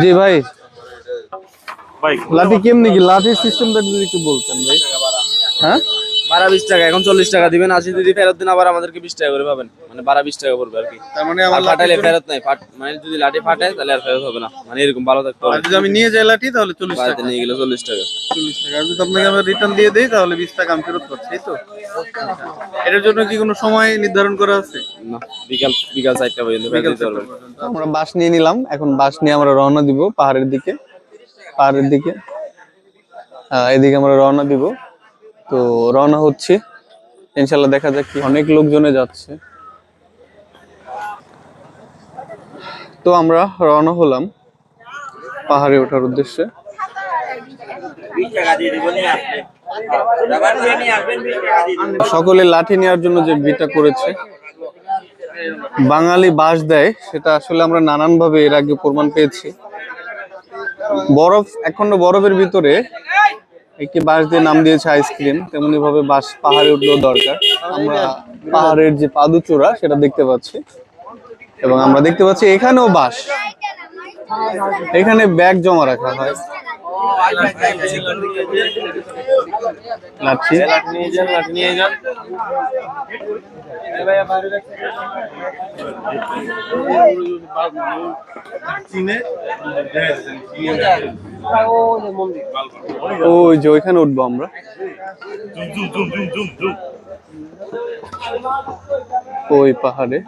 জি ভাই ভাই লাঠি কেমনি কি লাঠির সিস্টেমটা যদি একটু বলতেন ভাই হ্যাঁ বারো বিশ টাকা এখন চল্লিশ টাকা দিবেন। আশি যদি ফেরত দিন আবার আমাদেরকে বিশ টাকা করে পাবেন। মানে বারো বিশ টাকা পড়বে আর কি। তার মানে আমার ফাটাইলে ফেরত নাই। ফাট মানে যদি লাঠি ফাটে তাহলে আর ফেরত হবে না। মানে এরকম ভালো থাকতে হবে। যদি আমি নিয়ে যাই লাঠি তাহলে চল্লিশ টাকা। নিয়ে গেলে চল্লিশ টাকা। চল্লিশ টাকা। যদি আপনাকে আমরা রিটার্ন দিয়ে দেই তাহলে বিশ টাকা আমি ফেরত পাচ্ছি এই তো? এটার জন্য কি কোনো সময় নির্ধারণ করা আছে? না বিকাল বিকাল চারটা পর্যন্ত ফেরত দিতে পারবেন আমরা বাস নিয়ে নিলাম। এখন বাস নিয়ে আমরা রওনা দিব পাহাড়ের দিকে। পাহাড়ের দিকে। এদিকে আমরা রওনা দিব। তো রওনা হচ্ছে। ইনশাল্লাহ দেখা যাক কি অনেক লোকজনে যাচ্ছে। তো আমরা রওনা হলাম পাহাড়ে ওঠার উদ্দেশ্যে। সকলে লাঠি নেওয়ার জন্য যে বিটা করেছে, বাঙালি বাস দেয়, সেটা আসলে আমরা নানান ভাবে এর আগে প্রমাণ পেয়েছি। বরফ এখন বরফের ভিতরে একটি বাঁশ দিয়ে নাম দিয়েছে আইসক্রিম তেমনি ভাবে বাঁশ পাহাড়ে উঠলেও দরকার। আমরা পাহাড়ের যে পাদুচূড়া সেটা দেখতে পাচ্ছি। এবং আমরা দেখতে পাচ্ছি এখানেও বাস এখানে ব্যাগ জমা রাখা হয়। ওই যে ওইখানে উঠবো আমরা। ওই পাহাড়ে।